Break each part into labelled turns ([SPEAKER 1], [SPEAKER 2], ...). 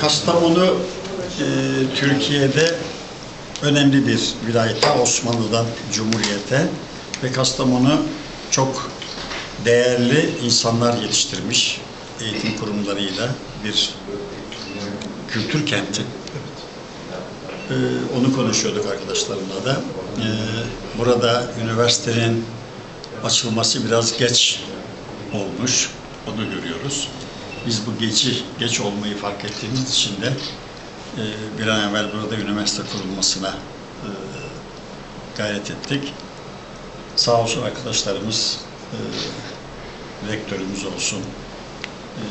[SPEAKER 1] Kastamonu e, Türkiye'de önemli bir vilayet. Osmanlı'dan Cumhuriyete ve Kastamonu çok değerli insanlar yetiştirmiş eğitim kurumlarıyla bir kültür kenti. Ee, onu konuşuyorduk arkadaşlarımla da. Ee, burada üniversitenin açılması biraz geç olmuş. Onu görüyoruz. Biz bu geçi geç olmayı fark ettiğimiz için de e, bir an evvel burada üniversite kurulmasına e, gayret ettik. Sağ olsun arkadaşlarımız, e, rektörümüz olsun,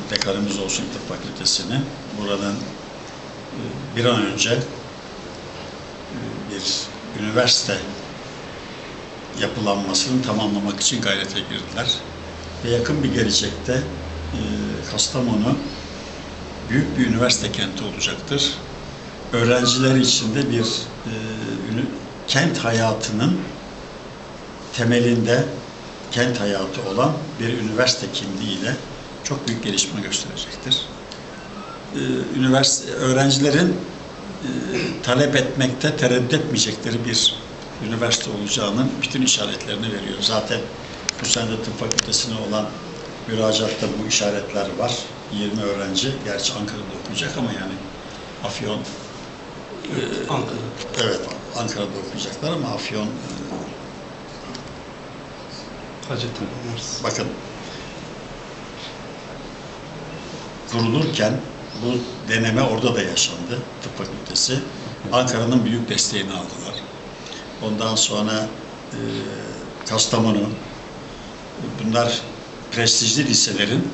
[SPEAKER 1] dekanımız olsun tıp fakültesini buradan bir an önce bir üniversite yapılanmasını tamamlamak için gayrete girdiler. Ve yakın bir gelecekte e, Kastamonu büyük bir üniversite kenti olacaktır. Öğrenciler için de bir e, kent hayatının temelinde kent hayatı olan bir üniversite kimliğiyle çok büyük gelişme gösterecektir. Ee, Üniversite öğrencilerin e, talep etmekte tereddüt etmeyecekleri bir üniversite olacağının bütün işaretlerini veriyor. Zaten bu sene tıp fakültesine olan müracaatta bu işaretler var. 20 öğrenci, gerçi Ankara'da okuyacak ama yani Afyon, e,
[SPEAKER 2] Ankara.
[SPEAKER 1] evet Ankara'da okuyacaklar ama Afyon e,
[SPEAKER 2] Hacettepe Üniversitesi.
[SPEAKER 1] Bakın kurulurken bu deneme orada da yaşandı. Tıp fakültesi. Ankara'nın büyük desteğini aldılar. Ondan sonra e, Kastamonu bunlar prestijli liselerin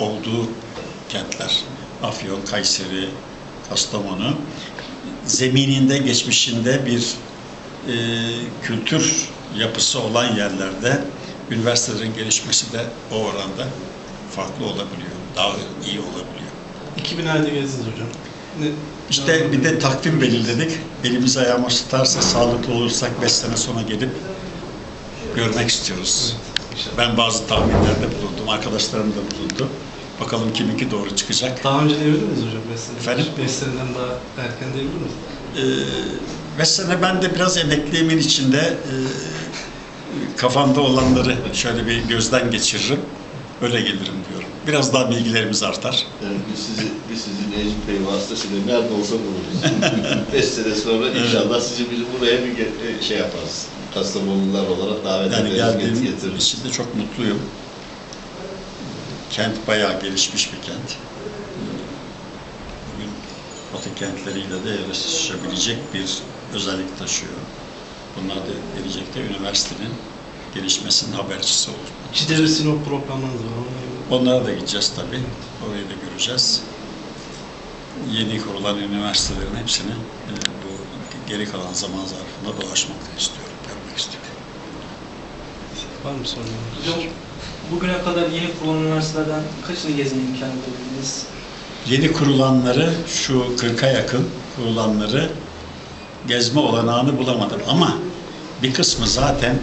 [SPEAKER 1] olduğu kentler. Afyon, Kayseri, Kastamonu zemininde, geçmişinde bir e, kültür yapısı olan yerlerde üniversitelerin gelişmesi de o oranda farklı olabiliyor. Daha iyi olabiliyor.
[SPEAKER 2] 2000 ayda gezdiniz hocam. Ne,
[SPEAKER 1] İşte bir de takvim belirledik. Elimiz ayağımız tutarsa, sağlıklı olursak 5 sene sonra gelip görmek istiyoruz.
[SPEAKER 2] İnşallah.
[SPEAKER 1] Ben bazı tahminlerde bulundum, arkadaşlarım da bulundu. Bakalım kiminki doğru çıkacak.
[SPEAKER 2] Daha önce diyebilir miyiz hocam? 5 sene.
[SPEAKER 1] Efendim?
[SPEAKER 2] 5 seneden daha erken diyebilir miyiz?
[SPEAKER 1] Ee, 5 sene ben de biraz emekliliğimin içinde e, kafamda olanları şöyle bir gözden geçiririm. Öyle gelirim diyorum. Biraz daha bilgilerimiz artar.
[SPEAKER 3] Yani biz sizi, biz sizi Necip Bey vasıtasıyla nerede olsa buluruz. Beş sene sonra inşallah sizi bizim buraya bir ge- şey yaparız. Kastamonlular olarak davet
[SPEAKER 1] Yani
[SPEAKER 3] ederiz,
[SPEAKER 1] geldiğim
[SPEAKER 3] getiririz.
[SPEAKER 1] için de çok mutluyum. Kent bayağı gelişmiş bir kent. Bugün Batı kentleriyle de yarışabilecek bir özellik taşıyor. Bunlar da gelecekte üniversitenin gelişmesinin habercisi olur.
[SPEAKER 2] Ciddi Sinop programlarınız var.
[SPEAKER 1] Onlara da gideceğiz tabii. Orayı da göreceğiz. Yeni kurulan üniversitelerin hepsini e, bu geri kalan zaman zarfında dolaşmak istiyorum, görmek istiyorum.
[SPEAKER 2] Var mı sorun?
[SPEAKER 4] Hocam bugüne kadar yeni kurulan üniversitelerden kaçını gezme imkanı bulabildiniz?
[SPEAKER 1] Yeni kurulanları, şu 40'a yakın kurulanları gezme olanağını bulamadım ama bir kısmı zaten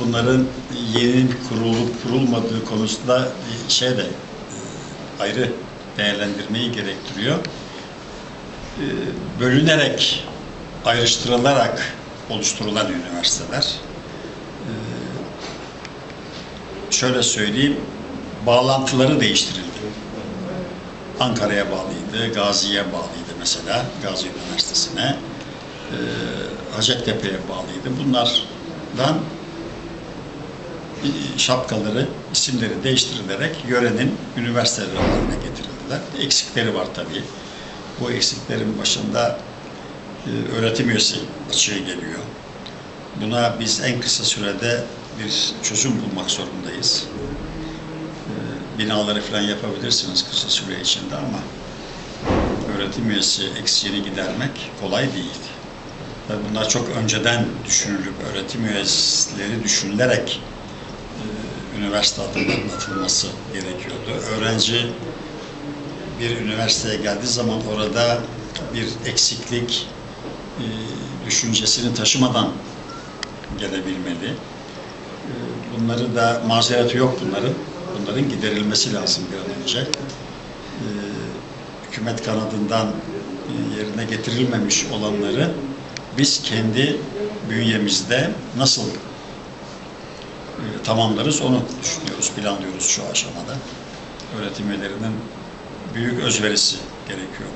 [SPEAKER 1] bunların yeni kurulup kurulmadığı konusunda şey de e, ayrı değerlendirmeyi gerektiriyor. E, Bölünerek, ayrıştırılarak oluşturulan üniversiteler. E, Şöyle söyleyeyim, bağlantıları değiştirildi. Ankara'ya bağlıydı, Gazi'ye bağlıydı mesela, Gazi Üniversitesi'ne, Hacettepe'ye bağlıydı. Bunlardan şapkaları, isimleri değiştirilerek yörenin üniversiteleri haline getirildiler. Eksikleri var tabii. Bu eksiklerin başında e, öğretim üyesi açığı geliyor. Buna biz en kısa sürede bir çözüm bulmak zorundayız e, binaları falan yapabilirsiniz kısa süre içinde ama öğretim üyesi eksiğini gidermek kolay değil. Bunlar çok önceden düşünülüp öğretim üyeleri düşünülerek üniversite adımlarının atılması gerekiyordu. Öğrenci bir üniversiteye geldiği zaman orada bir eksiklik e, düşüncesini taşımadan gelebilmeli. E, Bunları da mazereti yok bunların. Bunların giderilmesi lazım bir an önce. E, hükümet kanadından yerine getirilmemiş olanları biz kendi bünyemizde nasıl e, tamamlarız onu düşünüyoruz, planlıyoruz şu aşamada. Öğretim üyelerinin büyük özverisi gerekiyor.